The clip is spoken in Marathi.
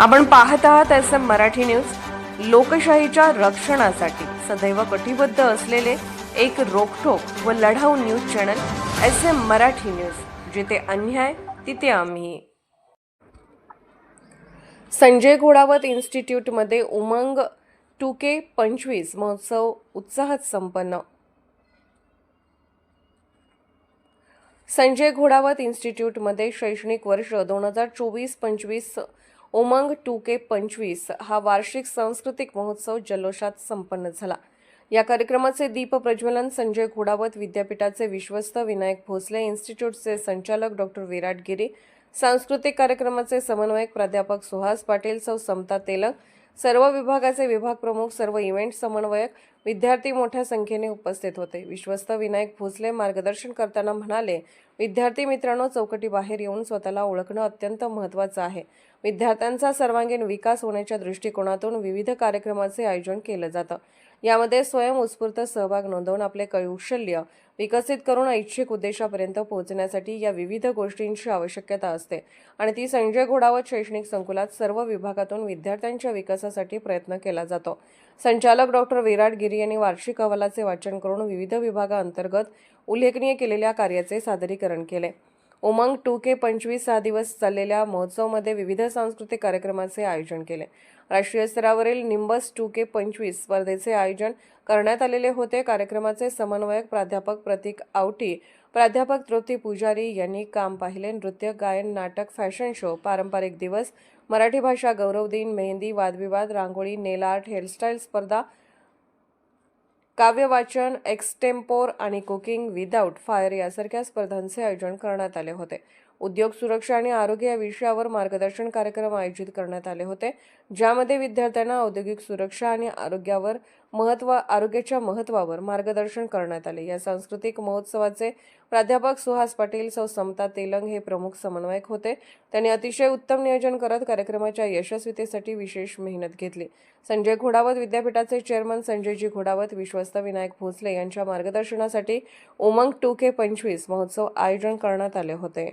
आपण पाहत आहात एस एम मराठी न्यूज. लोकशाहीच्या रक्षणासाठी सदैव कटिबद्ध असलेले एक रोखोक व लढाऊ news channel S M Marathi news. जिथे अन्याय तिथे आम्ही. संजय घोडावत इन्स्टिट्यूटमध्ये उमंग टू के पंचवीस महोत्सव उत्साहात संपन्न. संजय घोडावत इन्स्टिट्यूटमध्ये शैक्षणिक वर्ष दोन हजार चोवीस पंचवीस उमंग टू के पंचवीस हा वार्षिक सांस्कृतिक महोत्सव जल्लोषात संपन्न झाला. या कार्यक्रमाचे दीप प्रज्वलन संजय घोडावत विद्यापीठाचे विश्वस्त विनायक भोसले इन्स्टिट्यूटचे संचालक डॉक्टर विराट गिरी सांस्कृतिक कार्यक्रमाचे समन्वयक प्राध्यापक सुहास पाटील सौ समता तेलक सर्व विभागाचे विभाग प्रमुख सर्व इव्हेंट समन्वयक विद्यार्थी मोठ्या संख्येने उपस्थित होते. विश्वस्त विनायक भोसले मार्गदर्शन करताना म्हणाले विद्यार्थी मित्रांनो चौकटीबाहेर येऊन स्वतःला ओळखणं अत्यंत महत्त्वाचं आहे. विद्यार्थ्यांचा सर्वांगीण विकास होण्याच्या दृष्टिकोनातून विविध कार्यक्रमाचे आयोजन केलं जातं. यामध्ये स्वयं उत्स्फूर्त सहभाग नोंदवून आपले कौशल्य विकसित करून ऐच्छिक उद्देशापर्यंत पोहोचण्यासाठी या विविध गोष्टींची आवश्यकता असते. आणि ती संजय घोडावत शैक्षणिक संकुलात सर्व विभागातून विद्यार्थ्यांच्या विकासासाठी प्रयत्न केला जातो. संचालक डॉक्टर विराट गिरी यांनी वार्षिक अहवालाचे वाचन करून विविध विभागाअंतर्गत उल्लेखनीय केलेल्या कार्याचे सादरीकरण केले. उमंग टू के पंचवीस सहा दिवस चाललेल्या महोत्सवमध्ये विविध सांस्कृतिक कार्यक्रमाचे आयोजन केले. राष्ट्रीय स्तरावरील निंबस टू के पंचवीस स्पर्धेचे आयोजन करण्यात आलेले होते. कार्यक्रमाचे समन्वयक प्राध्यापक प्रतीक आवटी प्राध्यापक तृप्ती पुजारी यांनी काम पाहिले. नृत्य गायन नाटक फॅशन शो पारंपरिक दिवस मराठी भाषा गौरव दिन मेहंदी वादविवाद रांगोळी नेल आर्ट हेअरस्टाईल स्पर्धा काव्यवाचन एक्सटेम्पोर आणि कुकिंग विदाऊट फायर यासारख्या स्पर्धांचे आयोजन करण्यात आले होते. उद्योग सुरक्षा आणि आरोग्य या विषयावर मार्गदर्शन कार्यक्रम आयोजित करण्यात आले होते ज्यामध्ये विद्यार्थ्यांना औद्योगिक सुरक्षा आणि आरोग्यावर महत्त्व आरोग्याच्या महत्त्वावर मार्गदर्शन करण्यात आले. या सांस्कृतिक महोत्सवाचे प्राध्यापक सुहास पाटील सौ समता तेलंग हे प्रमुख समन्वयक होते. त्यांनी अतिशय उत्तम नियोजन करत कार्यक्रमाच्या यशस्वीतेसाठी विशेष मेहनत घेतली. संजय घोडावत विद्यापीठाचे चेअरमन संजयजी घोडावत विश्वस्त विनायक भोसले यांच्या मार्गदर्शनासाठी उमंग टू के पंचवीस महोत्सव आयोजन करण्यात आले होते.